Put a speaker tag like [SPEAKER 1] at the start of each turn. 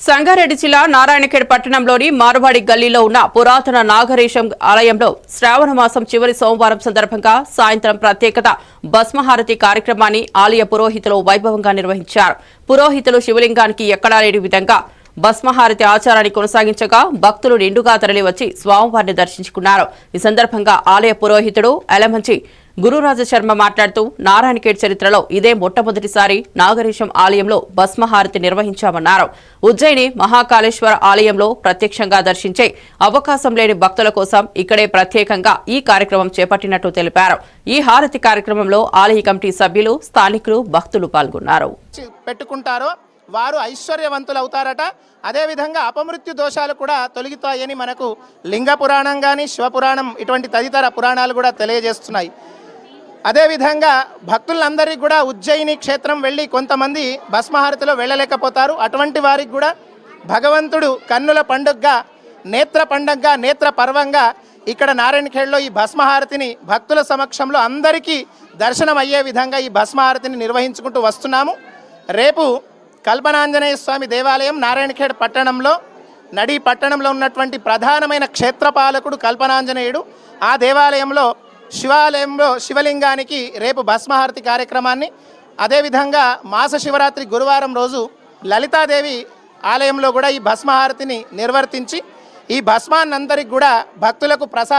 [SPEAKER 1] సంగారెడ్డి జిల్లా నారాయణఖేడ్ పట్టణంలోని మార్వాడి గల్లీలో ఉన్న పురాతన నాగరేశం ఆలయంలో శ్రావణ మాసం చివరి సోమవారం సందర్భంగా సాయంత్రం ప్రత్యేకత భస్మహారతి కార్యక్రమాన్ని ఆలయ పురోహితులు వైభవంగా నిర్వహించారు. పురోహితులు శివలింగానికి ఎక్కడా లేని విధంగా భస్మహారతి ఆచారాన్ని కొనసాగించగా భక్తులు నిండుగా తరలివచ్చి స్వామివారిని దర్శించుకున్నారు. ఈ సందర్భంగా ఆలయ పురోహితుడు ఎలమంచి గురురాజ శర్మ మాట్లాడుతూ నారాయణఖేడ్ చరిత్రలో ఇదే మొట్టమొదటిసారి నాగరేశం ఆలయంలో భస్మహారతి నిర్వహించామన్నారు. ఉజ్జయిని మహాకాళేశ్వర ఆలయంలో ప్రత్యక్షంగా దర్శించే అవకాశం లేని భక్తుల కోసం ఇక్కడే ప్రత్యేకంగా ఈ కార్యక్రమం చేపట్టినట్టు తెలిపారు. ఈ హారతి కార్యక్రమంలో ఆలయ కమిటీ సభ్యులు స్థానికులు భక్తులు పాల్గొన్నారు.
[SPEAKER 2] పెట్టుకుంటారో వారు ఐశ్వర్యవంతులు అవుతారట అదేవిధంగా అపమృత్యు దోషాలు కూడా తొలగుతాయని మనకు లింగ పురాణం కానీ శివపురాణం ఇటువంటి తదితర పురాణాలు కూడా తెలియజేస్తున్నాయి. అదేవిధంగా భక్తులందరికీ కూడా ఉజ్జయిని క్షేత్రం వెళ్ళి కొంతమంది భస్మహారతిలో వెళ్ళలేకపోతారు. అటువంటి వారికి కూడా భగవంతుడు కన్నుల పండుగగా నేత్ర పండుగగా నేత్ర పర్వంగా ఇక్కడ నారాయణఖేడ్లో ఈ భస్మహారతిని భక్తుల సమక్షంలో అందరికీ దర్శనం అయ్యే విధంగా ఈ భస్మహారతిని నిర్వహించుకుంటూ వస్తున్నాము. రేపు కల్పనాంజనేయ స్వామి దేవాలయం నారాయణఖేడ్ పట్టణంలో నడి పట్టణంలో ఉన్నటువంటి ప్రధానమైన క్షేత్రపాలకుడు కల్పనాంజనేయుడు ఆ దేవాలయంలో శివాలయంలో శివలింగానికి రేపు భస్మహారతి కార్యక్రమాన్ని అదేవిధంగా మాస శివరాత్రి గురువారం రోజు లలితాదేవి ఆలయంలో కూడా ఈ భస్మహారతిని నిర్వర్తించి ఈ భస్మాన్నందరికి కూడా భక్తులకు ప్రసాద